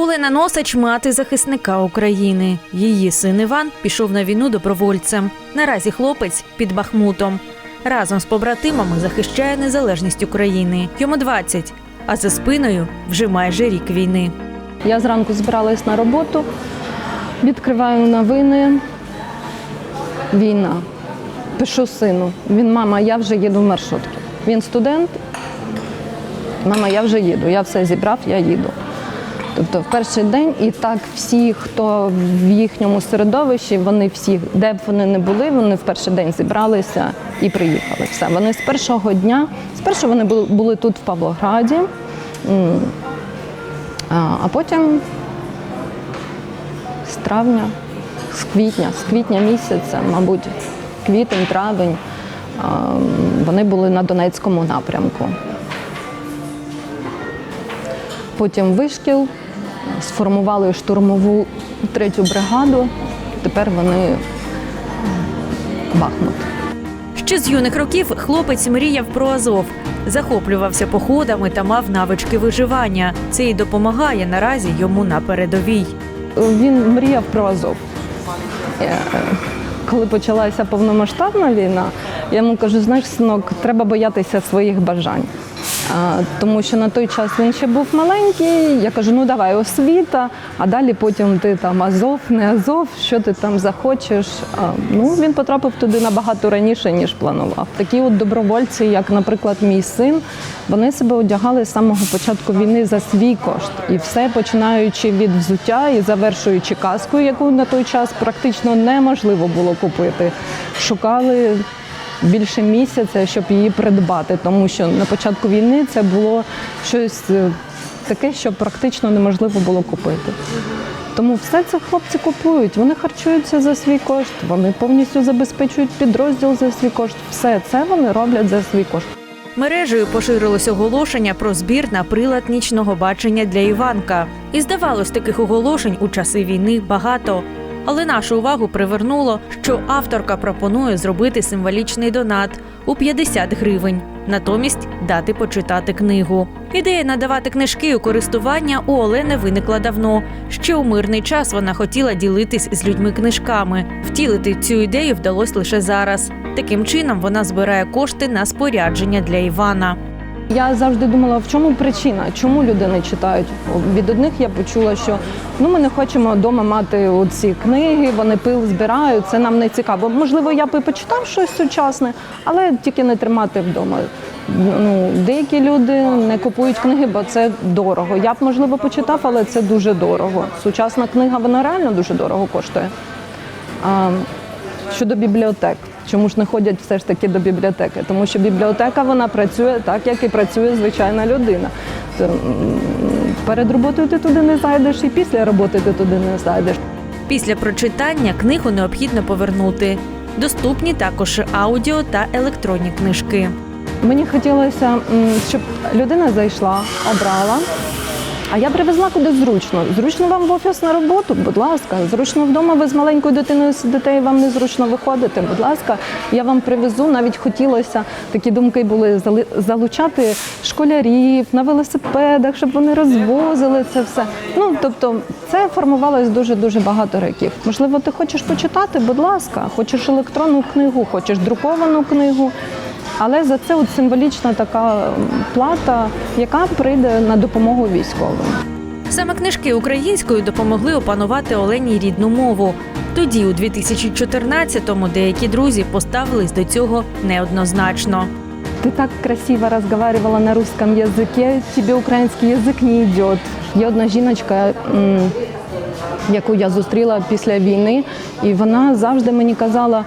Олена Носач мати захисника України. Її син Іван пішов на війну добровольцем. Наразі хлопець під Бахмутом. Разом з побратимами захищає незалежність України. Йому 20, а за спиною вже майже рік війни. Я зранку збиралась на роботу, відкриваю новини. Війна. Пишу сину. Він, мама, я вже їду в маршрутки. Він студент. Мама, я вже їду. Я все зібрав, я їду. Тобто в перший день і так всі, хто в їхньому середовищі, вони всі, де б вони не були, вони в перший день зібралися і приїхали. Все. Вони з першого дня, спершу вони були, тут в Павлограді, а потім з травня, з квітня, з квітня місяця, мабуть, квітень, травень, вони були на Донецькому напрямку. Потім вишкіл, сформували штурмову третю бригаду. Тепер вони Бахмут. Ще з юних років хлопець мріяв про Азов, захоплювався походами та мав навички виживання. Це й допомагає наразі йому на передовій. Він мріяв про Азов. Е, Коли почалася повномасштабна війна, я йому кажу: знаєш, синок, треба боятися своїх бажань. Тому що на той час він ще був маленький. Я кажу, ну давай освіта, а далі потім ти там Азов, не Азов, що ти там захочеш. Ну він потрапив туди набагато раніше, ніж планував. Такі от добровольці, як, наприклад, мій син, вони себе одягали з самого початку війни за свій кошт. І все починаючи від взуття і завершуючи каскою, яку на той час практично неможливо було купити. Шукали більше місяця, щоб її придбати, тому що на початку війни це було щось е, таке, що практично неможливо було купити. Тому все це хлопці купують. Вони харчуються за свій кошт, вони повністю забезпечують підрозділ за свій кошт. Все це вони роблять за свій кошт. Мережею поширилось оголошення про збір на прилад нічного бачення для Іванка. І здавалось, таких оголошень у часи війни багато. Але нашу увагу привернуло, що авторка пропонує зробити символічний донат у 50 гривень, натомість дати почитати книгу. Ідея надавати книжки у користування у Олени виникла давно. Ще у мирний час вона хотіла ділитись з людьми книжками. Втілити цю ідею вдалося лише зараз. Таким чином вона збирає кошти на спорядження для Івана. Я завжди думала, в чому причина, чому люди не читають. Від одних я почула, що ну ми не хочемо вдома мати оці книги, вони пил збирають, це нам не цікаво. Можливо, я б почитав щось сучасне, але тільки не тримати вдома. Ну, деякі люди не купують книги, бо це дорого. Я б можливо почитав, але це дуже дорого. Сучасна книга вона реально дуже дорого коштує. А, щодо бібліотек, чому ж не ходять все ж таки до бібліотеки? Тому що бібліотека вона працює так, як і працює звичайна людина. Перед роботою ти туди не зайдеш, і після роботи ти туди не зайдеш. Після прочитання книгу необхідно повернути. Доступні також аудіо та електронні книжки. Мені хотілося, щоб людина зайшла, обрала. А я привезла куди зручно. Зручно вам в офіс на роботу, будь ласка. Зручно вдома, ви з маленькою дитиною сидите і вам незручно виходити. Будь ласка, я вам привезу. Навіть хотілося такі думки були залучати школярів на велосипедах, щоб вони розвозили це все. Ну тобто, це формувалось дуже дуже багато років. Можливо, ти хочеш почитати, будь ласка, хочеш електронну книгу, хочеш друковану книгу. Але за це от символічна така плата, яка прийде на допомогу військовим. Саме книжки українською допомогли опанувати Олені рідну мову. Тоді, у 2014-му, деякі друзі поставились до цього неоднозначно. Ти так красиво розмовляла на русском язикі, тобі український язик не йде. Є одна жіночка, яку я зустріла після війни, і вона завжди мені казала.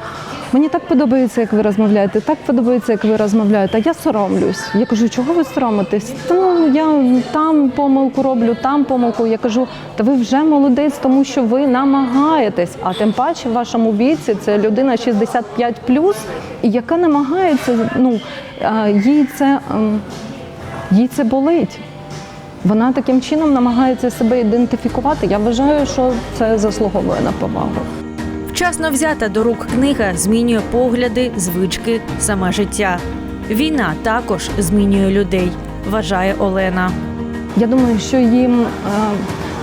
Мені так подобається, як ви розмовляєте, так подобається, як ви розмовляєте. Я соромлюсь. Я кажу, чого ви соромитесь? Ну я там помилку роблю, там помилку. Я кажу, та ви вже молодець, тому що ви намагаєтесь. А тим паче в вашому віці це людина 65 і яка намагається, ну їй це ем, їй це болить. Вона таким чином намагається себе ідентифікувати. Я вважаю, що це заслуговує на повагу. Вчасно взята до рук книга змінює погляди, звички, саме життя. Війна також змінює людей, вважає Олена. Я думаю, що їм е,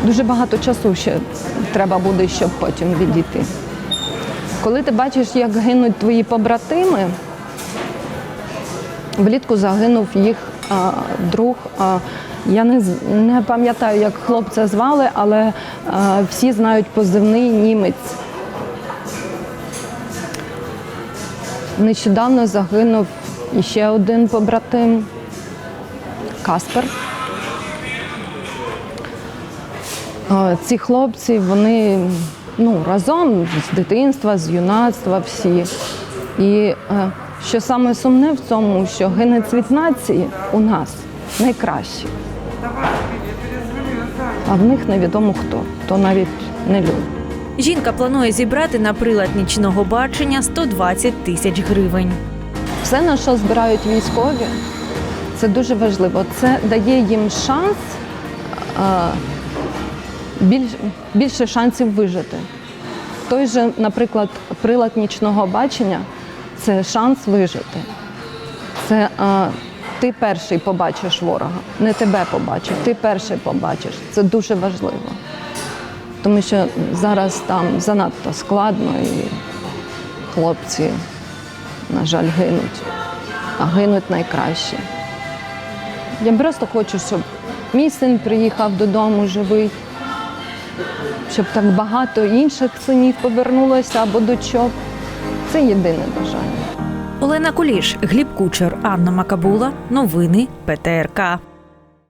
дуже багато часу ще треба буде, щоб потім відійти. Коли ти бачиш, як гинуть твої побратими, влітку загинув їх а, друг. А, я не, не пам'ятаю, як хлопця звали, але а, всі знають позивний німець. Нещодавно загинув іще один побратим Каспер. Е, Ці хлопці, вони ну, разом з дитинства, з юнацтва всі. І е, що саме сумне в цьому, що гине цвіт нації у нас найкращий. А в них невідомо хто, то навіть не люди. Жінка планує зібрати на прилад нічного бачення 120 тисяч гривень. Все, на що збирають військові, це дуже важливо. Це дає їм шанс більш, більше шансів вижити. Той же, наприклад, прилад нічного бачення це шанс вижити. Це е, ти перший побачиш ворога, не тебе побачив, ти перший побачиш. Це дуже важливо. Тому що зараз там занадто складно і хлопці на жаль, гинуть, а гинуть найкраще. Я просто хочу, щоб мій син приїхав додому живий, щоб так багато інших синів повернулося або дочок. Це єдине бажання. Олена Куліш, Гліб Кучер, Анна Макабула. Новини ПТРК.